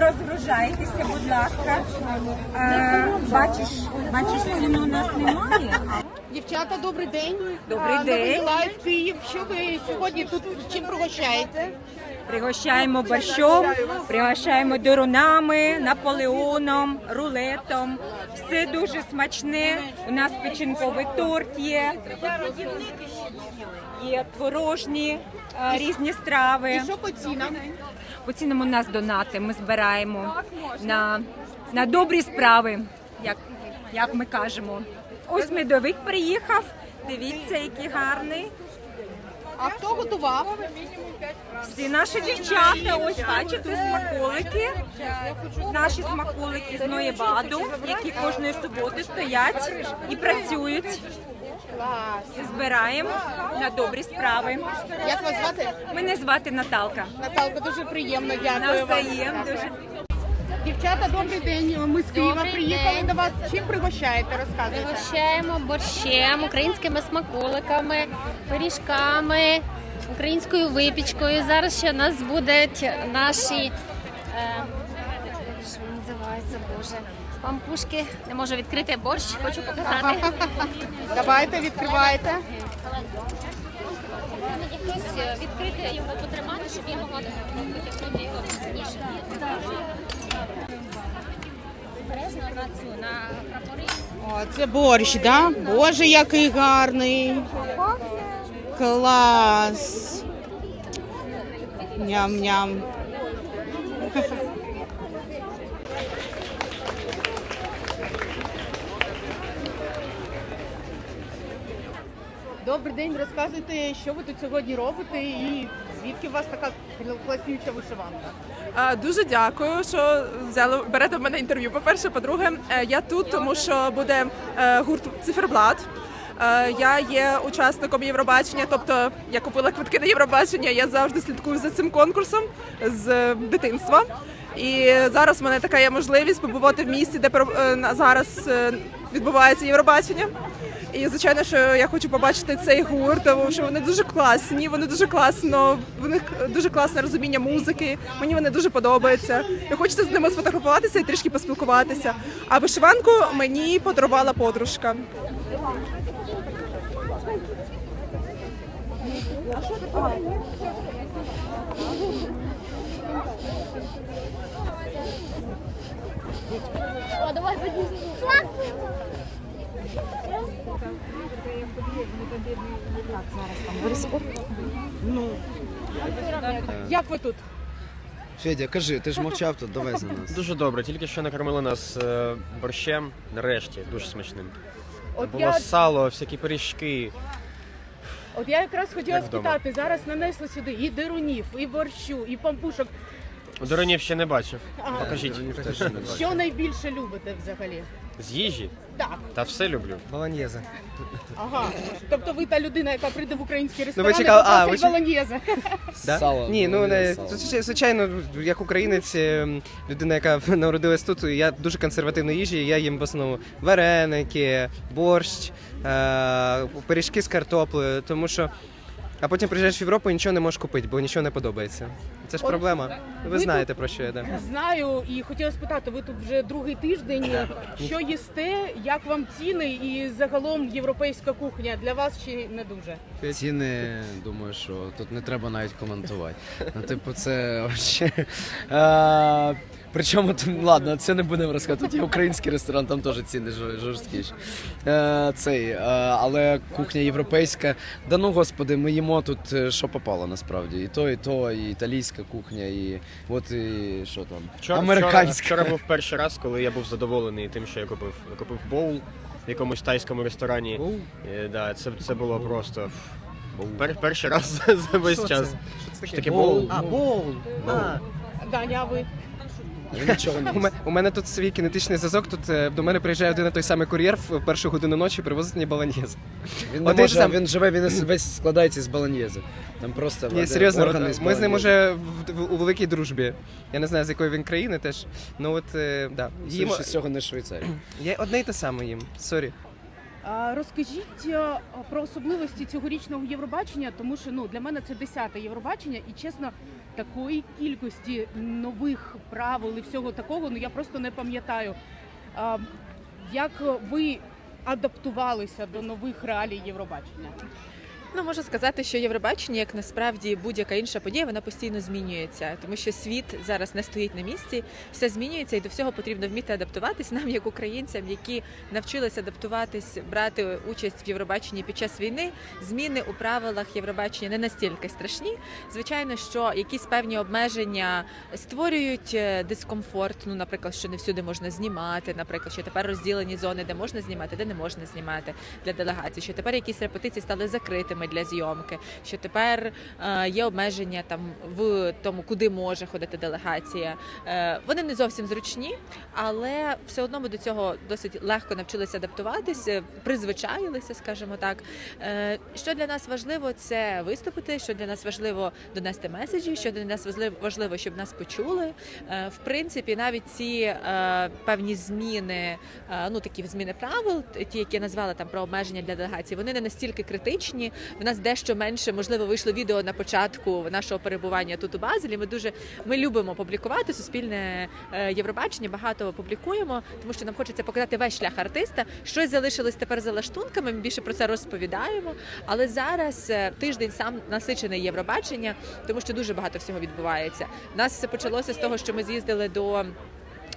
Розгружайтеся, будь ласка. Е, бачиш, бачиш, ціну у нас немає. Дівчата, добрий день. Добрий день. Новий Лайв Київ. Що ви сьогодні тут чим пригощаєте? Пригощаємо борщом, пригощаємо дурунами, наполеоном, рулетом. Все дуже смачне. У нас печінковий торт є. Є творожні е, різні страви. І що по цінам? По цінам у нас донати. Ми збираємо на, на добрі справи, як, як ми кажемо. Ось медовик приїхав. Дивіться, який гарний. А хто готував? Всі наші дівчата, ось бачите, смаколики. Наші смаколики з Ноєбаду, які кожної суботи стоять і працюють. Збираємо на добрі справи. Як вас звати? Мене звати Наталка. Наталка, дуже приємно, дякую вам. Навзаєм дуже. Дівчата, добрий день. Ми з Києва Добрий приїхали день. до вас. Чим пригощаєте? Розказуйте. Пригощаємо борщем, українськими смаколиками, пиріжками, українською випічкою. Зараз ще у нас будуть наші е, що називається боже. Пампушки не можу відкрити борщ, хочу показати. Давайте, відкривайте. Хтось е, відкрити його потримати, щоб я могла витягнути його пізніше. О, це борщ, да? Боже, який гарний. Клас. Ням-ням. Добрий день, розказуйте, що ви тут сьогодні робите і звідки у вас така класнюча вишиванка? Дуже дякую, що взяли берете в мене інтерв'ю. По-перше, по-друге, е, я тут, тому що буде е, гурт Циферблат. Е, Я є учасником Євробачення, тобто я купила квитки на Євробачення. Я завжди слідкую за цим конкурсом з дитинства. І зараз в мене така є можливість побувати в місті, де зараз відбувається Євробачення. І звичайно, що я хочу побачити цей гурт, тому що вони дуже класні, вони дуже класно, в них дуже класне розуміння музики. Мені вони дуже подобаються. Я хочеться з ними сфотографуватися і трішки поспілкуватися. А вишиванку мені подарувала подружка. Як ви тут? Федя, кажи, ти ж мовчав тут, давай за нас. Дуже добре, тільки що накормили нас е, борщем, нарешті, дуже смачним. От Було я сало, всякі пиріжки. От я якраз хотіла Як вдома. спитати, зараз нанесли сюди і дирунів, і борщу, і пампушок. Доронів ще не бачив. А, Покажіть. Що найбільше любите взагалі? З їжі? Так, Та все люблю. Болоньєзе. ага. Тобто ви та людина, яка прийде в український ви ресторан чекали- і а, попросить ви чек- болоньєзе. Да? Сало, Ні, ну не сало. звичай- звичайно, як українець, ем, людина, яка народилась тут, я дуже консервативної їжі. Я їм в основному вареники, борщ, е, пиріжки з картоплею, тому що. А потім приїжджаєш в Європу і нічого не можеш купити, бо нічого не подобається. Це ж От проблема. ви Ви знаєте про що я да. Знаю і хотіла спитати, ви тут вже другий тиждень. Що їсте? Як вам ціни і загалом європейська кухня для вас чи не дуже? Ціни, думаю, що тут не треба навіть коментувати. Ну, типу, це причому ладно, це не будемо розказувати. Тут є український ресторан, там теж ціни жор- жорсткіші. Е, цей, е, але кухня європейська. Да ну господи, ми їмо тут е, що попало насправді. І то, і то, і італійська кухня, і от і що там. Вчора, Американська. Вчора, вчора був перший раз, коли я був задоволений тим, що я купив. Я купив боул в якомусь тайському ресторані. Е, Да, це, це було просто пер, перший раз за весь час. Що таке боул? А, боул. А, Даня, а ви? Він нічого не У мене, у мене тут свій кінетичний зв'язок. Тут е, до мене приїжджає один і той самий кур'єр в першу годину ночі, привозить мені баланьєз. Він не Один може, сам- він живе, він весь складається з баланьєзи. Там просто Ні, серйозно, органи от, з ми з ним баланьєзи. уже в, в- у великій дружбі. Я не знаю, з якої він країни теж. Ну от, е, да. Їм, Судячи з цього не Швейцарія. я одне й те саме їм. Сорі. А, Розкажіть е, про особливості цьогорічного Євробачення, тому що ну для мене це десяте Євробачення, і чесно, такої кількості нових правил і всього такого, ну я просто не пам'ятаю. Як ви адаптувалися до нових реалій Євробачення? Ну, можу сказати, що Євробачення, як насправді будь-яка інша подія, вона постійно змінюється, тому що світ зараз не стоїть на місці, все змінюється, і до всього потрібно вміти адаптуватись нам, як українцям, які навчилися адаптуватись, брати участь в Євробаченні під час війни. Зміни у правилах Євробачення не настільки страшні. Звичайно, що якісь певні обмеження створюють е, дискомфорт. Ну, наприклад, що не всюди можна знімати, наприклад, що тепер розділені зони, де можна знімати, де не можна знімати для делегацій, що тепер якісь репетиції стали закритими для зйомки, що тепер е, є обмеження там в тому, куди може ходити делегація. Е, вони не зовсім зручні, але все одно ми до цього досить легко навчилися адаптуватися, призвичаїлися, скажімо так. Е, що для нас важливо, це виступити. Що для нас важливо донести меседжі, що для нас важливо, щоб нас почули. Е, в принципі, навіть ці е, певні зміни, е, ну такі зміни правил, ті, які я назвала там про обмеження для делегації, вони не настільки критичні. В нас дещо менше, можливо, вийшло відео на початку нашого перебування тут у Базелі. Ми дуже ми любимо публікувати суспільне е, Євробачення. Багато публікуємо, тому що нам хочеться показати весь шлях артиста. Щось залишилось тепер за лаштунками. Ми більше про це розповідаємо. Але зараз е, тиждень сам насичений Євробачення, тому що дуже багато всього відбувається. У нас почалося з того, що ми з'їздили до.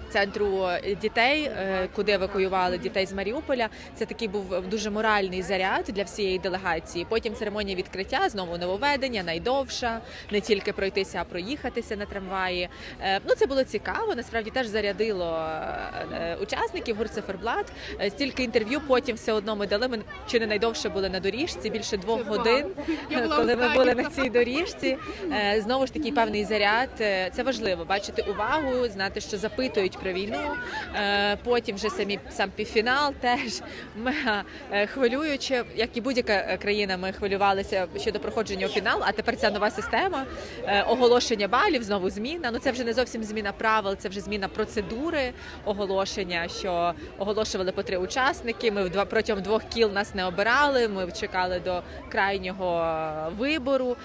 Центру дітей, е, куди евакуювали дітей з Маріуполя, це такий був дуже моральний заряд для всієї делегації. Потім церемонія відкриття, знову нововведення, найдовша, не тільки пройтися, а проїхатися на трамваї. Е, Ну це було цікаво. Насправді теж зарядило е, учасників. Е, Стільки інтерв'ю потім все одно ми дали. Ми чи не найдовше були на доріжці, більше двох годин. Коли ми були на цій доріжці. Е, Знову ж такий певний заряд. Е, Це важливо бачити увагу, знати, що запитують про війну. Е, Потім вже самі сам півфінал теж мега хвилююче, як і будь-яка е, країна. Ми хвилювалися щодо проходження у фінал. А тепер ця нова система е, оголошення балів, знову зміна. Ну це вже не зовсім зміна правил, це вже зміна процедури оголошення. Що оголошували по три учасники. Ми в два протягом двох кіл нас не обирали. Ми чекали до крайнього вибору.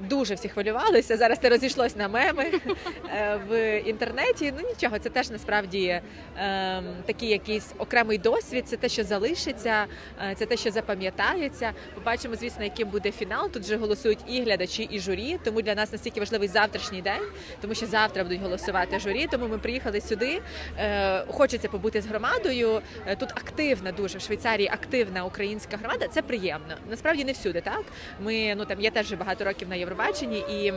Дуже всі хвилювалися. Зараз це розійшлось на меми в інтернеті. Ну нічого, це теж насправді ем, такий якийсь окремий досвід. Це те, що залишиться, е, це те, що запам'ятається. Побачимо, звісно, яким буде фінал. Тут же голосують і глядачі, і журі. Тому для нас настільки важливий завтрашній день, тому що завтра будуть голосувати журі. Тому ми приїхали сюди. Е, Хочеться побути з громадою. Е, Тут активна дуже в Швейцарії активна українська громада. Це приємно. Насправді не всюди, так ми ну там я теж багато років на Євробаченні і.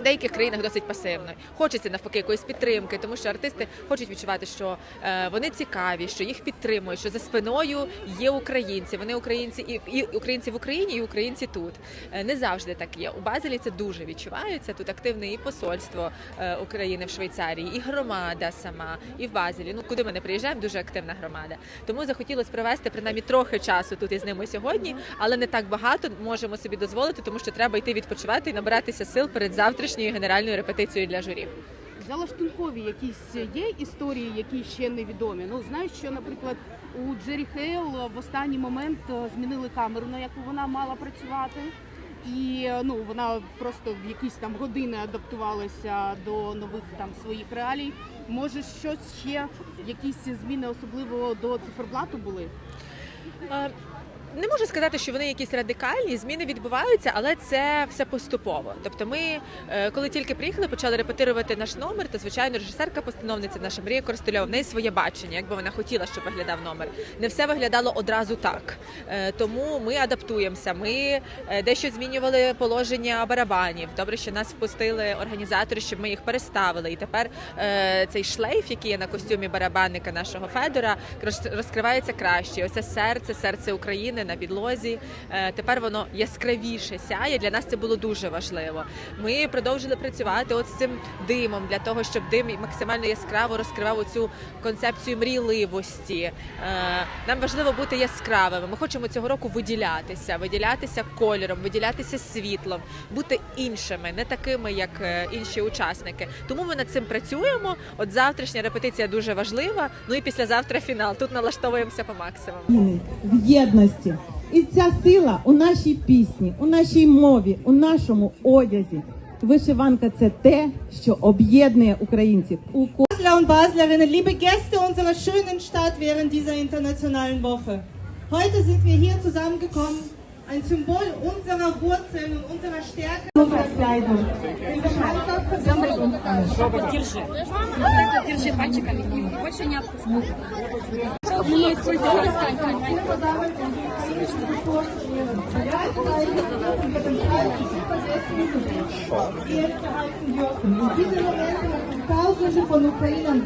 В деяких країнах досить пасивно. Хочеться навпаки якоїсь підтримки, тому що артисти хочуть відчувати, що е, вони цікаві, що їх підтримують, що за спиною є українці. Вони українці і, і українці в Україні, і українці тут. Е, не завжди так є. У Базелі це дуже відчувається. Тут активне і посольство е, України в Швейцарії, і громада сама, і в Базелі. Ну куди ми не приїжджаємо, дуже активна громада. Тому захотілося провести принаймні трохи часу тут із ними сьогодні, але не так багато можемо собі дозволити, тому що треба йти відпочивати і набиратися сил перед завтрашньою генеральною репетицією для журі. Залаштункові якісь є історії, які ще невідомі. Ну знаю, що, наприклад, у Джері Хейл в останній момент е, змінили камеру, на яку вона мала працювати. І е, ну вона просто в якісь там години адаптувалася до нових там своїх реалій. Може, щось ще, якісь зміни, особливо до циферблату були? Не можу сказати, що вони якісь радикальні, зміни відбуваються, але це все поступово. Тобто, ми, е, коли тільки приїхали, почали репетирувати наш номер, то звичайно режисерка постановниця наша Марія Коростельова, в неї своє бачення, якби вона хотіла, щоб виглядав номер. Не все виглядало одразу так. Е, Тому ми адаптуємося. Ми е, дещо змінювали положення барабанів. Добре, що нас впустили організатори, щоб ми їх переставили. І тепер цей шлейф, який є на костюмі барабанника нашого Федора, роз- розкривається краще. Оце серце, серце України. України на підлозі. Е, Тепер воно яскравіше сяє. Для нас це було дуже важливо. Ми продовжили працювати от з цим димом для того, щоб дим максимально яскраво розкривав оцю концепцію мрійливості. Е, Нам важливо бути яскравими. Ми хочемо цього року виділятися, виділятися кольором, виділятися світлом, бути іншими, не такими, як е, інші учасники. Тому ми над цим працюємо. От завтрашня репетиція дуже важлива. Ну і післязавтра фінал. Тут налаштовуємося по максимуму. В єдності. І ця сила у нашій пісні, у нашій мові, у нашому одязі. Вишиванка це те, що об'єднує українців. У Basler und Baslerinnen, liebe Gäste unserer schönen Stadt während dieser internationalen Woche. Heute sind wir hier zusammengekommen, ein Symbol unserer Wurzeln und unserer Stärke. unserer Kleidung. Den Bestandteil verbindet uns Ukrainern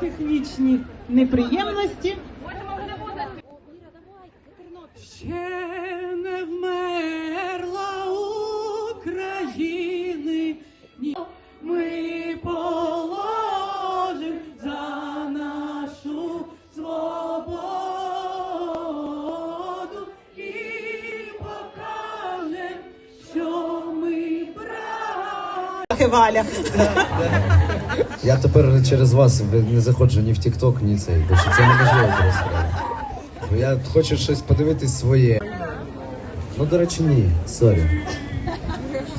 технічні неприємності. Браття. Валя. Я тепер через вас не заходжу ні в TikTok, ні цей, бо це неможливо просто. Бо я хочу щось подивитись своє. Ну, до речі, ні, сорі.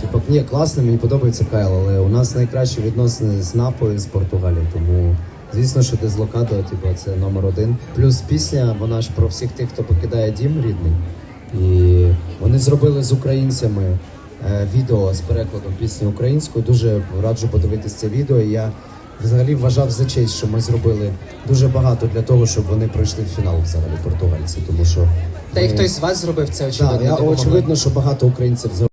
Типа, ні, класно, мені подобається Кайл, але у нас найкращі відносини з Напою, з Португалією, тому звісно, що дезлокадо, типу, це номер один. Плюс пісня, вона ж про всіх тих, хто покидає дім рідний. І вони зробили з українцями відео з перекладом пісні українською. Дуже раджу подивитися це відео. І я взагалі вважав за честь, що ми зробили дуже багато для того, щоб вони пройшли в фінал взагалі португальці. Тому що Та й хтось з вас зробив це очевидно. очевидно. я, допомогли. очевидно, що багато українців